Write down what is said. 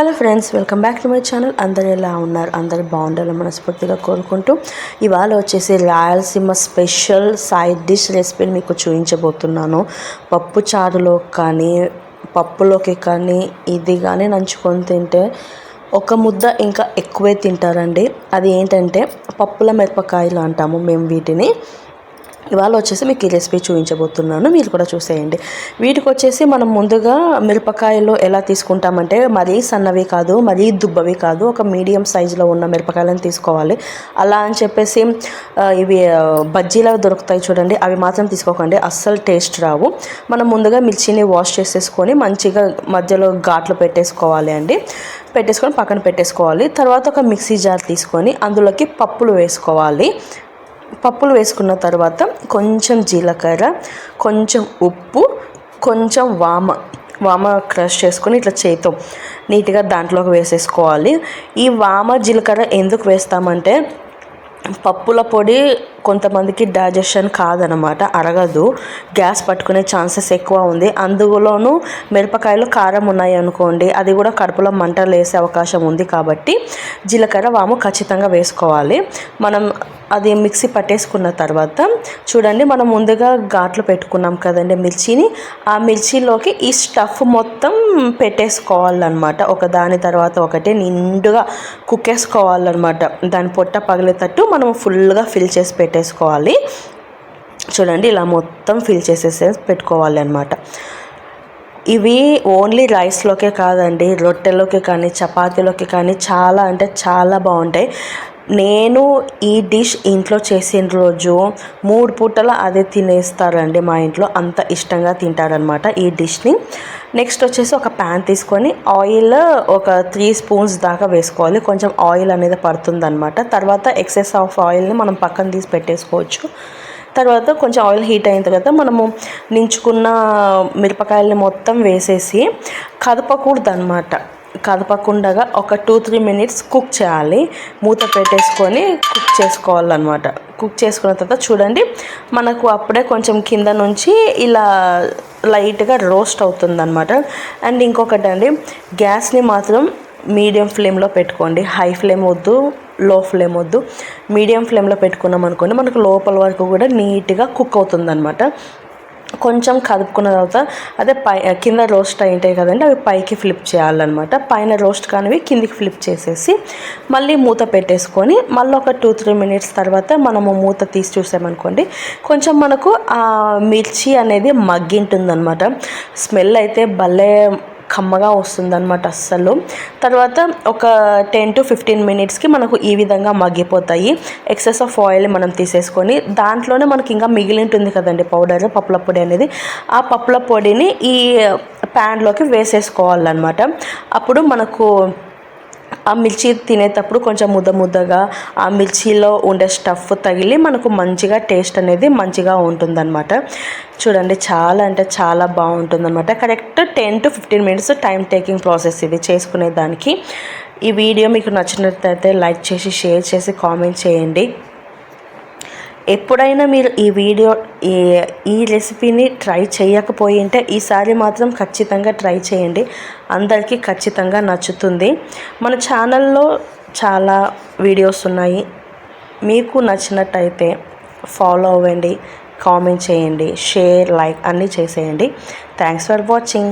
Hello friends welcome back to my channel. అందరు ఎలా ఉన్నారు? అందరు బాగుండాలని మనస్ఫూర్తిగా కోరుకుంటూ ఇవాళ వచ్చేసి రాయలసీమ స్పెషల్ సైడ్ డిష్ రెసిపీని మీకు చూపించబోతున్నాను. పప్పు చారులో కానీ పప్పులోకి కానీ ఇది కానీ నంచుకొని తింటే ఒక ముద్ద ఇంకా ఎక్కువే తింటారండి. అది ఏంటంటే పప్పుల మిరపకాయలు అంటాము మేము వీటిని. ఇవాళ వచ్చేసి మీకు ఈ రెసిపీ చూపించబోతున్నాను. మీరు కూడా చూసేయండి. వీటికి వచ్చేసి మనం ముందుగా మిరపకాయలు ఎలా తీసుకుంటామంటే మరీ సన్నవి కాదు మరీ దుబ్బవి కాదు ఒక మీడియం సైజులో ఉన్న మిరపకాయలను తీసుకోవాలి. అలా అని చెప్పేసి ఇవి బజ్జీలు దొరుకుతాయి చూడండి. అవి మాత్రం తీసుకోకండి. అస్సలు టేస్ట్ రావు. మనం ముందుగా మిర్చిని వాష్ చేసేసుకొని మంచిగా మధ్యలో ఘాట్లు పెట్టేసుకోవాలి అండి. పెట్టేసుకొని పక్కన పెట్టేసుకోవాలి. తర్వాత ఒక మిక్సీ జార్ తీసుకొని అందులోకి పప్పులు వేసుకోవాలి. పప్పులు వేసుకున్న తర్వాత కొంచెం జీలకర్ర కొంచెం ఉప్పు కొంచెం వామ వామ క్రష్ చేసుకొని ఇట్లా చేతితో నీట్గా దాంట్లోకి వేసేసుకోవాలి. ఈ వామ జీలకర్ర ఎందుకు వేస్తామంటే పప్పుల పొడి కొంతమందికి డైజెషన్ కాదనమాట అరగదు. గ్యాస్ పట్టుకునే ఛాన్సెస్ ఎక్కువ ఉంది. అందులోనూ మిరపకాయలు కారం ఉన్నాయి అనుకోండి అది కూడా కడుపులో మంటలు వేసే అవకాశం ఉంది కాబట్టి జీలకర్ర వాము ఖచ్చితంగా వేసుకోవాలి. మనం అది మిక్సీ పట్టేసుకున్న తర్వాత చూడండి మనం ముందుగా ఘాట్లు పెట్టుకున్నాం కదండి మిర్చిని. ఆ మిర్చిలోకి ఈ స్టఫ్ మొత్తం పెట్టేసుకోవాలన్నమాట. ఒక దాని తర్వాత ఒకటి నిండుగా కుక్కేసుకోవాలన్నమాట. దాని పొట్ట పగిలేటట్టు మనం ఫుల్గా ఫిల్ చేసి పెట్టేసుకోవాలి. చూడండి ఇలా మొత్తం ఫిల్ చేసేసే పెట్టుకోవాలి అనమాట ఇవి ఓన్లీ రైస్లోకే కాదండి రొట్టెలోకి కానీ చపాతీలోకి కానీ చాలా అంటే చాలా బాగుంటాయి. నేను ఈ డిష్ ఇంట్లో చేసిన రోజు మూడు పూటల అదే తినేస్తారండి మా ఇంట్లో. అంత ఇష్టంగా తింటారనమాట ఈ డిష్ని. నెక్స్ట్ వచ్చేసి ఒక ప్యాన్ తీసుకొని ఆయిల్ ఒక త్రీ స్పూన్స్ దాకా వేసుకోవాలి. కొంచెం ఆయిల్ అనేది పడుతుందన్నమాట. తర్వాత ఎక్సెస్ ఆఫ్ ఆయిల్ని మనం పక్కన తీసి పెట్టేసుకోవచ్చు. తర్వాత కొంచెం ఆయిల్ హీట్ అయిన తర్వాత మనము నించుకున్న మిరపకాయలని మొత్తం వేసేసి కదపకూడదు అనమాట కదపకుండా ఒక టూ త్రీ మినిట్స్ కుక్ చేయాలి. మూత పెట్టేసుకొని కుక్ చేసుకోవాలన్నమాట. కుక్ చేసుకున్న తర్వాత చూడండి మనకు అప్పుడే కొంచెం కింద నుంచి ఇలా లైట్గా రోస్ట్ అవుతుందన్నమాట. అండ్ ఇంకొకటి అండి గ్యాస్ని మాత్రం మీడియం ఫ్లేమ్లో పెట్టుకోండి. హై ఫ్లేమ్ వద్దు లో ఫ్లేమ్ వద్దు. మీడియం ఫ్లేమ్లో పెట్టుకున్నాం అనుకోండి మనకు లోపల వరకు కూడా నీట్గా కుక్ అవుతుందన్నమాట. కొంచెం కదుపుకున్న తర్వాత అదే పై కింద రోస్ట్ అయి ఉంటాయి కదండి అవి పైకి ఫ్లిప్ చేయాలన్నమాట. పైన రోస్ట్ కానివి కిందికి ఫ్లిప్ చేసేసి మళ్ళీ మూత పెట్టేసుకొని మళ్ళీ ఒక టూ త్రీ మినిట్స్ తర్వాత మనము మూత తీసి చూసామనుకోండి కొంచెం మనకు మిర్చి అనేది మగ్గింటుందన్నమాట. స్మెల్ అయితే భలే కమ్మగా వస్తుందన్నమాట అస్సలు. తర్వాత ఒక టెన్ టు ఫిఫ్టీన్ మినిట్స్కి మనకు ఈ విధంగా మగ్గిపోతాయి. ఎక్సెస్ ఆఫ్ ఆయిల్ మనం తీసేసుకొని దాంట్లోనే మనకి ఇంకా మిగిలి ఉంటుంది కదండి పౌడర్ పప్పుల పొడి అనేది. ఆ పప్పుల పొడిని ఈ ప్యాన్లోకి వేసేసుకోవాలన్నమాట. అప్పుడు మనకు ఆ మిర్చి తినేటప్పుడు కొంచెం ముద్ద ముద్దగా ఆ మిర్చిలో ఉండే స్టఫ్ తగిలి మనకు మంచిగా టేస్ట్ అనేది మంచిగా ఉంటుందన్నమాట. చూడండి చాలా అంటే చాలా బాగుంటుందన్నమాట. Correct ten to fifteen minutes time taking process ఇది చేసుకునే దానికి ఈ వీడియో మీకు నచ్చినట్లయితే లైక్ చేసి షేర్ చేసి కామెంట్ చేయండి. ఎప్పుడైనా మీరు ఈ వీడియో ఈ ఈ రెసిపీని ట్రై చేయకపోయింటే ఈసారి మాత్రం ఖచ్చితంగా ట్రై చేయండి. అందరికీ ఖచ్చితంగా నచ్చుతుంది. మన ఛానల్లో చాలా వీడియోస్ ఉన్నాయి. మీకు నచ్చినట్టయితే ఫాలో అవ్వండి కామెంట్ చేయండి షేర్ లైక్ అన్నీ చేసేయండి. Thanks for watching.